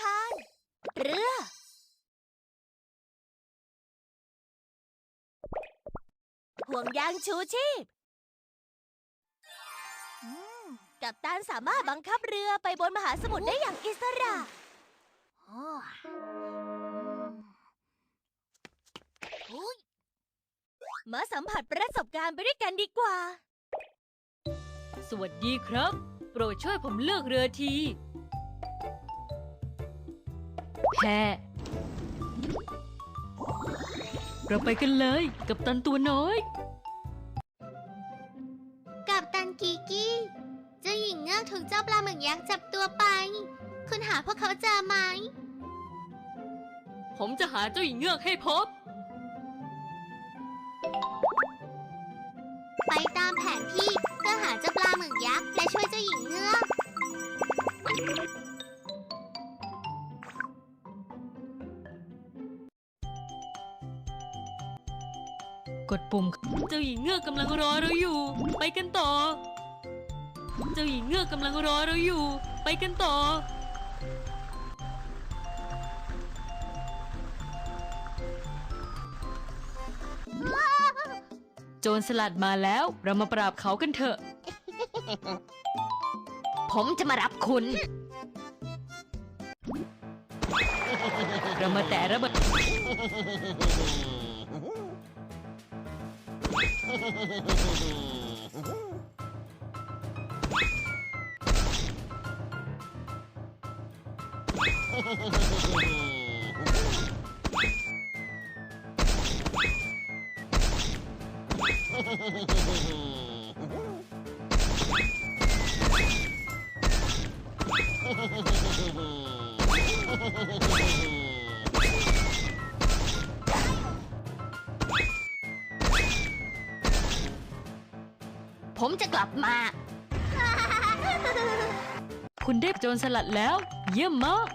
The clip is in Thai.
คารเรือ ห่วงยางชูชีพ กัปตันสามารถบังคับเรือไปบนมหาสมุทรได้อย่างอิสระ มาสัมผัสประสบการณ์ไปด้วยกันดีกว่า สวัสดีครับ โปรดช่วยผมเลือกเรือที แพเราไปกันเลยกับตันตัวน้อย กับตันกีกี้เจ้าหญิงเงือกถูกเจ้าปลาหมึกยักษ์จับตัวไป คุณหาพวกเขาเจอไหม ผมจะหาเจ้าหญิงเงือกให้พบ ไปตามแผนที่ กดปุ่ม เจ้าหญิงเงือกกำลังรอเราอยู่ ไปกันต่อ เจ้าหญิงเงือกกำลังรอเราอยู่ ไปกันต่อ โจรสลัดมาแล้วเรามาปราบเขากันเถอะ ผมจะมารับคุณ เรามาแต่ระเบิด Ha ha ha ha! ผมจะกลับมา คุณได้โจรสลัดแล้ว เยี่ยมมาก